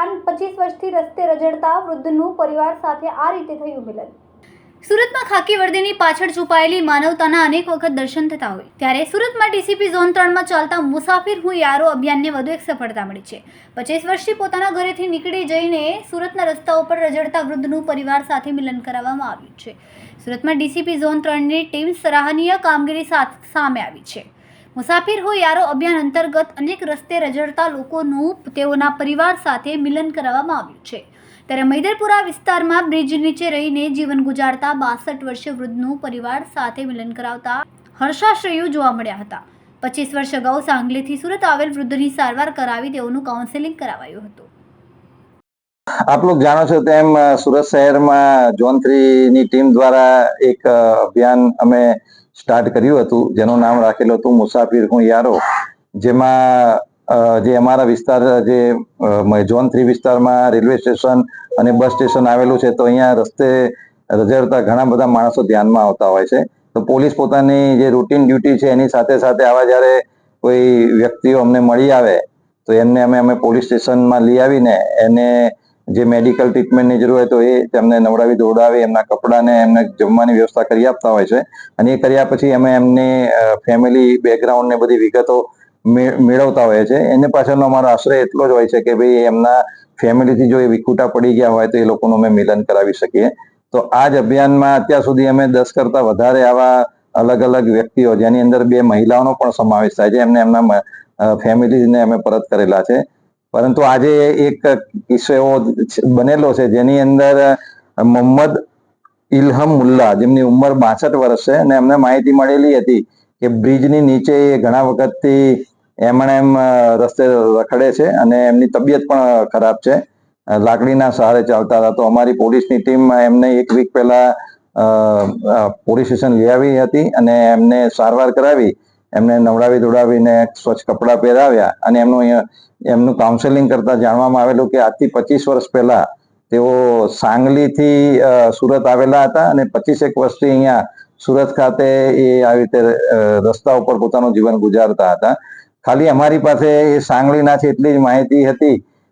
યારો પચીસ વર્ષથી રસ્તે રજડતા વૃદ્ધનું પરિવાર સાથે આ રીતે થયું મિલન. સુરતમાં ખાકી વર્દીની પાછળ છુપાયેલી માનવતાના અનેક વખત દર્શન થતા હોય. ત્યારે સુરતમાં ડીસીપી ઝોન ત્રણમાં ચાલતા મુસાફિર હું યારો અભિયાનને વધુ એક સફળતા મળી છે. પચીસ વર્ષથી પોતાના ઘરેથી નીકળી જઈને સુરતના રસ્તાઓ પર રજડતા વૃદ્ધનું પરિવાર સાથે મિલન કરાવવામાં આવ્યું છે. સુરતમાં ડીસીપી ઝોન ત્રણની ટીમ સરાહનીય કામગીરી સામે આવી છે. મુસાફિર હો યારો અભિયાન અંતર્ગત અનેક રસ્તે રજડતા લોકોનું તેઓના પરિવાર સાથે મિલન કરાવવામાં આવ્યું છે. ત્યારે મૈદરપુરા વિસ્તારમાં બ્રિજ નીચે રહીને જીવન ગુજારતા બાસઠ વર્ષીય વૃદ્ધનું પરિવાર સાથે મિલન કરાવતા હર્ષાશ્રયો જોવા મળ્યા હતા. પચીસ વર્ષ અગાઉ સાંગલીથી સુરત આવેલ વૃદ્ધની સારવાર કરાવી તેઓનું કાઉન્સેલિંગ કરાવાયું હતું. આપ લોગ જાણો છો તેમ સુરત શહેરમાં ઝોન થ્રી ની ટીમ દ્વારા એક અભિયાન અમે સ્ટાર્ટ કર્યું હતું, જેનું નામ રાખેલું હતું મુસાફિર હું યારો, જેમાં જે અમારા વિસ્તાર, જે ઝોન થ્રી વિસ્તારમાં રેલવે સ્ટેશન અને બસ સ્ટેશન આવેલું છે, તો અહીંયા રસ્તે રજડતા ઘણા બધા માણસો ધ્યાનમાં આવતા હોય છે. તો પોલીસ પોતાની જે રૂટીન ડ્યુટી છે, એની સાથે સાથે આવા જ્યારે કોઈ વ્યક્તિઓ અમને મળી આવે, તો એમને અમે અમે પોલીસ સ્ટેશનમાં લઈ આવીને એને જે મેડિકલ ટ્રીટમેન્ટની જરૂર હોય તો એ તેમને નવડાવી દોડાવી એમના કપડાને, એમને જમવાની વ્યવસ્થા કરી આપતા હોય છે. અને એ કર્યા પછી અમે એમની ફેમિલી બેકગ્રાઉન્ડ ને બધી વિગતો મેળવતા હોય છે. એને પાછળનો અમારો આશ્રય એટલો જ હોય છે કે ભાઈ એમના ફેમિલીથી જો એ વિખૂટા પડી ગયા હોય તો એ લોકોનું અમે મિલન કરાવી શકીએ. તો આ જ અભિયાનમાં અત્યાર સુધી અમે દસ કરતા વધારે આવા અલગ અલગ વ્યક્તિઓ, જેની અંદર બે મહિલાઓનો પણ સમાવેશ થાય છે, એમને એમના ફેમિલીને અમે પરત કરેલા છે. પરંતુ આજે એક કિસ્સો એવો બનેલો છે, જેની અંદર મોહમ્મદ ઇલહમ મુલ્લા જેમની ઉંમર બાસઠ વર્ષ છે અને એમને માહિતી મળેલી હતી કે બ્રિજની નીચે એ ઘણા વખતથી એમણે એમ રસ્તે રખડે છે અને એમની તબિયત પણ ખરાબ છે. લાકડીના સહારે ચાલતા હતા. તો અમારી પોલીસની ટીમ એમને એક વીક પહેલા પોલીસ સ્ટેશન લઈ આવી હતી અને એમને સારવાર કરાવી. એમને નવડાવી દોડાવીને સ્વચ્છ કપડાં પહેરાવ્યા અને એમનું એમનું કાઉન્સેલિંગ કરતા જાણવામાં આવેલું કે આજથી પચીસ વર્ષ પહેલા તેઓ સાંગલીથી સુરત આવેલા હતા અને પચીસેક વર્ષથી અહીંયા સુરત ખાતે એ આવી રીતે રસ્તા ઉપર પોતાનું જીવન ગુજારતા હતા. ખાલી અમારી પાસે એ સાંગલીના છે એટલી જ માહિતી હતી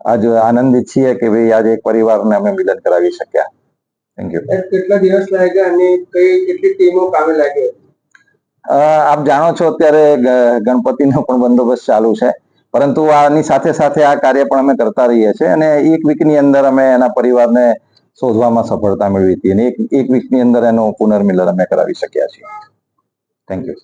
આજ આનંદિત છીએ કે ભાઈ આજે એક પરિવારને અમે મિલન કરાવી શક્યા. થેન્ક યુ કેટલા દિવસ લાગ્યા અને કઈ કેટલી ટીમો કામે લાગી આપ જાણો છો અત્યારે ગણપતિનો પણ બંદોબસ્ત ચાલુ છે. પરંતુ આની સાથે સાથે આ કાર્ય પણ અમે કરતા રહીએ છીએ અને એક વીકની અંદર અમે એના પરિવારને શોધવામાં સફળતા મેળવી હતી અને એક એક વીકની અંદર એનું પુનર્મિલન અમે કરાવી શક્યા છીએ. Thank you